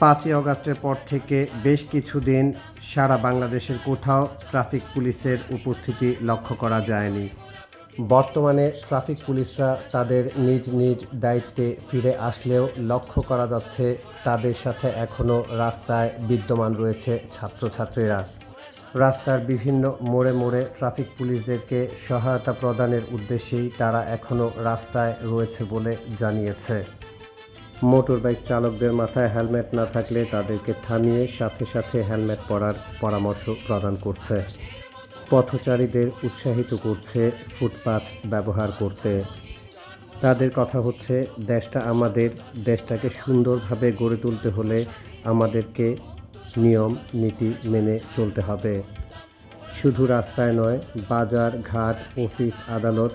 পাঁচই অগাস্টের পর থেকে বেশ কিছুদিন সারা বাংলাদেশের কোথাও ট্রাফিক পুলিশের উপস্থিতি লক্ষ্য করা যায়নি। বর্তমানে ট্রাফিক পুলিশরা তাদের নিজ নিজ দায়িত্বে ফিরে আসলেও লক্ষ্য করা যাচ্ছে তাদের সাথে এখনও রাস্তায় বিদ্যমান রয়েছে ছাত্রছাত্রীরা। রাস্তার বিভিন্ন মোড়ে মোড়ে ট্রাফিক পুলিশদেরকে সহায়তা প্রদানের উদ্দেশ্যেই তারা এখনও রাস্তায় রয়েছে বলে জানিয়েছে। মোটর বাইক চালকদের মাথায় হেলমেট না থাকলে তাদেরকে থামিয়ে সাথে সাথে হেলমেট পরার পরামর্শ প্রদান করছে। পথচারীদের উৎসাহিত করছে ফুটপাথ ব্যবহার করতে। তাদের কথা হচ্ছে, দেশটা আমাদের, দেশটাকে সুন্দরভাবে গড়ে তুলতে হলে আমাদেরকে নিয়ম, নীতি মেনে চলতে হবে। শুধু রাস্তায় নয়, বাজার, ঘাট, অফিস, আদালত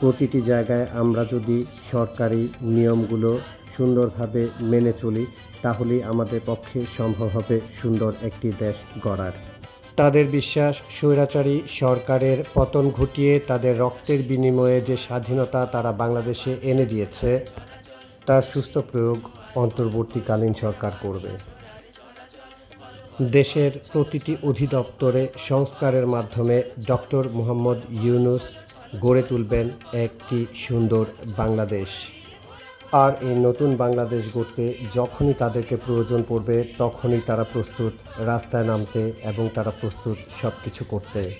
প্রতিটি জায়গায় আমরা যদি সরকারি নিয়মগুলো সুন্দরভাবে মেনে চলি, তাহলেই আমাদের পক্ষে সম্ভব হবে সুন্দর একটি দেশ গড়ার। তাদের বিশ্বাস, স্বৈরাচারী সরকারের পতন ঘটিয়ে তাদের রক্তের বিনিময়ে যে স্বাধীনতা তারা বাংলাদেশে এনে দিয়েছে, তার সুস্থ প্রয়োগ অন্তর্বর্তীকালীন সরকার করবে। দেশের প্রতিটি অধিদপ্তরে সংস্কারের মাধ্যমে ডক্টর মোহাম্মদ ইউনুস গড়ে তুলবেন একটি সুন্দর বাংলাদেশ। আর এই নতুন বাংলাদেশ গড়তে যখনই তাদেরকে প্রয়োজন পড়বে, তখনই তারা প্রস্তুত রাস্তায় নামতে এবং তারা প্রস্তুত সব কিছু করতে।